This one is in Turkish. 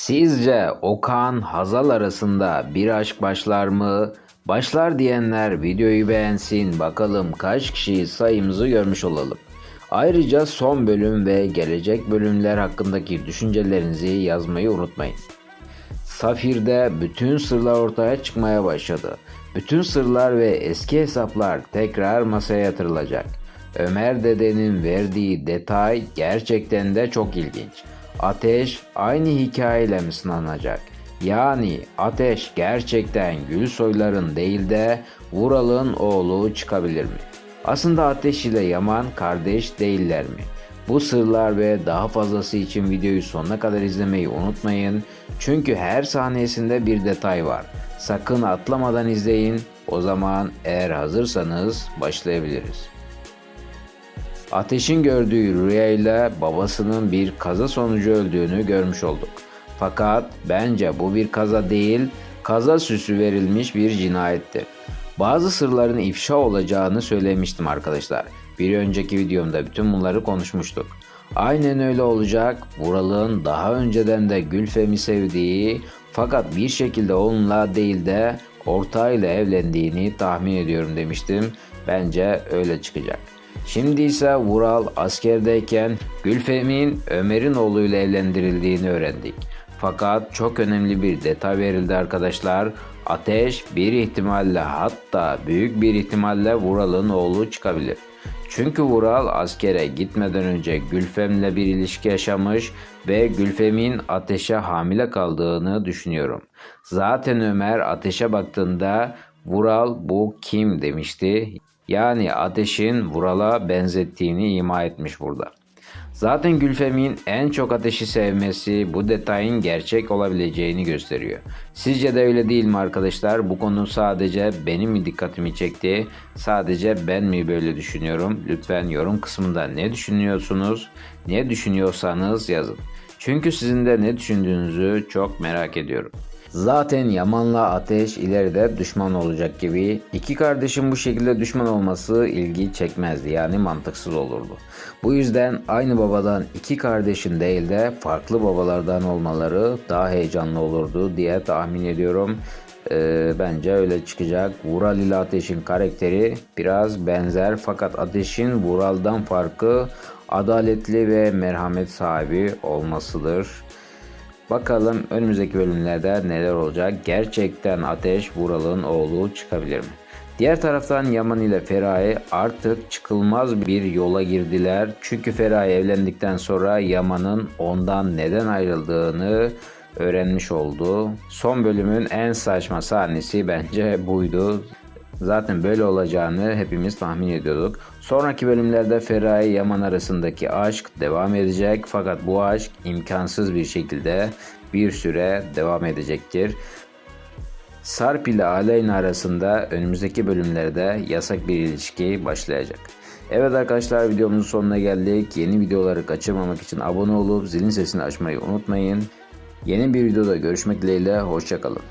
Sizce Okan Hazal arasında bir aşk başlar mı? Başlar diyenler videoyu beğensin bakalım kaç kişi sayımızı görmüş olalım. Ayrıca son bölüm ve gelecek bölümler hakkındaki düşüncelerinizi yazmayı unutmayın. Safir'de bütün sırlar ortaya çıkmaya başladı. Bütün sırlar ve eski hesaplar tekrar masaya yatırılacak. Ömer dedenin verdiği detay gerçekten de çok ilginç. Ateş aynı hikayeyle mi sınanacak? Yani Ateş gerçekten Gülsoyların değil de Vural'ın oğlu çıkabilir mi? Aslında Ateş ile Yaman kardeş değiller mi? Bu sırlar ve daha fazlası için videoyu sonuna kadar izlemeyi unutmayın. Çünkü her sahnesinde bir detay var. Sakın atlamadan izleyin. O zaman eğer hazırsanız başlayabiliriz. Ateş'in gördüğü rüyayla babasının bir kaza sonucu öldüğünü görmüş olduk. Fakat bence bu bir kaza değil, kaza süsü verilmiş bir cinayettir. Bazı sırların ifşa olacağını söylemiştim arkadaşlar. Bir önceki videomda bütün bunları konuşmuştuk. Aynen öyle olacak. Vural'ın daha önceden de Gülfem'i sevdiği fakat bir şekilde onunla değil de ortağıyla evlendiğini tahmin ediyorum demiştim. Bence öyle çıkacak. Şimdi ise Vural askerdeyken Gülfem'in Ömer'in oğluyla evlendirildiğini öğrendik. Fakat çok önemli bir detay verildi arkadaşlar. Ateş bir ihtimalle hatta büyük bir ihtimalle Vural'ın oğlu çıkabilir. Çünkü Vural askere gitmeden önce Gülfem'le bir ilişki yaşamış ve Gülfem'in ateşe hamile kaldığını düşünüyorum. Zaten Ömer ateşe baktığında Vural bu kim demişti. Yani ateşin Vural'a benzettiğini ima etmiş burada. Zaten Gülfem'in en çok ateşi sevmesi bu detayın gerçek olabileceğini gösteriyor. Sizce de öyle değil mi arkadaşlar? Bu konu sadece benim mi dikkatimi çekti? Sadece ben mi böyle düşünüyorum? Lütfen yorum kısmında ne düşünüyorsunuz? Ne düşünüyorsanız yazın. Çünkü sizin de ne düşündüğünüzü çok merak ediyorum. Zaten Yaman'la Ateş ileride düşman olacak gibi. İki kardeşin bu şekilde düşman olması ilgi çekmezdi yani mantıksız olurdu. Bu yüzden aynı babadan iki kardeşin değil de farklı babalardan olmaları daha heyecanlı olurdu diye tahmin ediyorum. Ee, bence öyle çıkacak. Vural ile Ateş'in karakteri biraz benzer fakat Ateş'in Vural'dan farkı adaletli ve merhamet sahibi olmasıdır. Bakalım önümüzdeki bölümlerde neler olacak? Gerçekten Ateş Vural'ın oğlu çıkabilir mi? Diğer taraftan Yaman ile Feraye artık çıkılmaz bir yola girdiler. Çünkü Feraye evlendikten sonra Yaman'ın ondan neden ayrıldığını öğrenmiş oldu. Son bölümün en saçma sahnesi bence buydu. Zaten böyle olacağını hepimiz tahmin ediyorduk. Sonraki bölümlerde Feraye Yaman arasındaki aşk devam edecek fakat bu aşk imkansız bir şekilde bir süre devam edecektir. Sarp ile Aleyna arasında önümüzdeki bölümlerde yasak bir ilişki başlayacak. Evet arkadaşlar videomuzun sonuna geldik. Yeni videoları kaçırmamak için abone olup zilin sesini açmayı unutmayın. Yeni bir videoda görüşmek dileğiyle hoşçakalın.